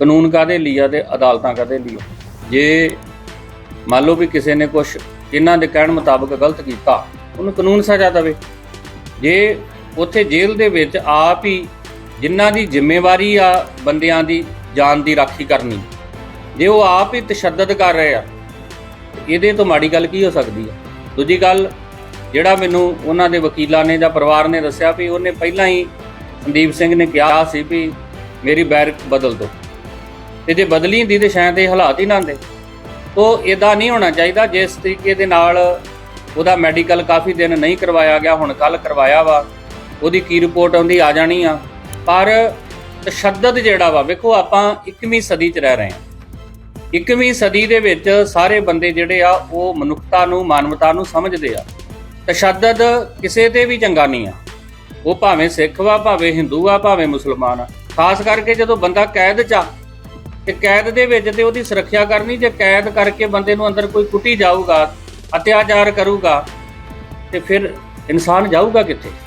ਕਾਨੂੰਨ ਕਾਦੇ ਲਈ ਆ ਤੇ ਅਦਾਲਤਾਂ ਕਾਦੇ ਲਈ ਆ? ਜੇ ਮੰਨ ਲਓ ਵੀ ਕਿਸੇ ਨੇ ਕੁਝ ਇਹਨਾਂ ਦੇ ਕਹਿਣ ਮੁਤਾਬਕ ਗਲਤ ਕੀਤਾ, ਉਹਨੂੰ ਕਾਨੂੰਨ ਸਜ਼ਾ ਦੇਵੇ। ਜੇ ਉੱਥੇ ਜੇਲ੍ਹ ਦੇ ਵਿੱਚ ਆਪ ਹੀ ਜਿਨ੍ਹਾਂ ਦੀ ਜ਼ਿੰਮੇਵਾਰੀ ਆ ਬੰਦਿਆਂ ਦੀ ਜਾਨ ਦੀ ਰਾਖੀ ਕਰਨੀ, ਜੇ ਉਹ ਆਪ ਹੀ ਤਸ਼ੱਦਦ ਕਰ ਰਹੇ ਆ, ਇਹਦੇ ਤੋਂ ਮਾੜੀ ਗੱਲ ਕੀ ਹੋ ਸਕਦੀ ਆ? ਦੂਜੀ ਗੱਲ, ਜਿਹੜਾ ਮੈਨੂੰ ਉਹਨਾਂ ਦੇ ਵਕੀਲਾਂ ਨੇ ਜਾਂ ਪਰਿਵਾਰ ਨੇ ਦੱਸਿਆ ਵੀ ਉਹਨੇ ਪਹਿਲਾਂ ਹੀ ਸੰਦੀਪ ਸਿੰਘ ਨੇ ਕਿਹਾ ਸੀ ਵੀ ਮੇਰੀ ਬੈਰਕ ਬਦਲ ਦਿਓ। ਤੇ ਜੇ ਬਦਲੀ ਹੁੰਦੀ ਤੇ ਸ਼ਾਇਦ ਇਹ ਹਾਲਾਤ ਹੀ ਨਾ ਹੁੰਦੇ। ਤੋ ਇਦਾਂ ਨਹੀਂ ਹੋਣਾ ਚਾਹੀਦਾ, ਜਿਸ ਤਰੀਕੇ ਦੇ ਨਾਲ ਉਹਦਾ ਮੈਡੀਕਲ ਕਾਫੀ ਦਿਨ ਨਹੀਂ ਕਰਵਾਇਆ ਗਿਆ, ਹੁਣ ਕੱਲ ਕਰਵਾਇਆ ਵਾ, ਉਹਦੀ ਕੀ ਰਿਪੋਰਟ ਆਉਂਦੀ ਆ ਜਾਣੀ ਆ। ਪਰ ਤਸ਼ੱਦਦ ਜਿਹੜਾ ਵਾ, ਵੇਖੋ ਆਪਾਂ 21ਵੀਂ ਸਦੀ 'ਚ ਰਹਿ ਰਹੇ ਹਾਂ। 21ਵੀਂ ਸਦੀ ਦੇ ਵਿੱਚ ਸਾਰੇ ਬੰਦੇ ਜਿਹੜੇ ਆ, ਉਹ ਮਨੁੱਖਤਾ ਨੂੰ, ਮਾਨਵਤਾ ਨੂੰ ਸਮਝਦੇ ਆ। ਤਸ਼ੱਦਦ ਕਿਸੇ ਤੇ ਵੀ ਚੰਗਾ ਨਹੀਂ ਆ। ਉਹ ਭਾਵੇਂ ਸਿੱਖ ਵਾ, ਭਾਵੇਂ ਹਿੰਦੂ ਆ, ਭਾਵੇਂ ਮੁਸਲਮਾਨ ਆ। ਖਾਸ ਕਰਕੇ ਜਦੋਂ ਬੰਦਾ ਕੈਦ 'ਚ ਆ ਤੇ ਕੈਦ ਦੇ ਵਿੱਚ ਤੇ ਉਹਦੀ ਸੁਰੱਖਿਆ ਕਰਨੀ, ਜੇ ਕੈਦ ਕਰਕੇ ਬੰਦੇ ਨੂੰ ਅੰਦਰ ਕੋਈ ਕੁੱਟੀ ਜਾਊਗਾ ਅਤਿਆਚਾਰ ਕਰੂਗਾ, ਤੇ ਫਿਰ ਇਨਸਾਨ ਜਾਊਗਾ ਕਿੱਥੇ?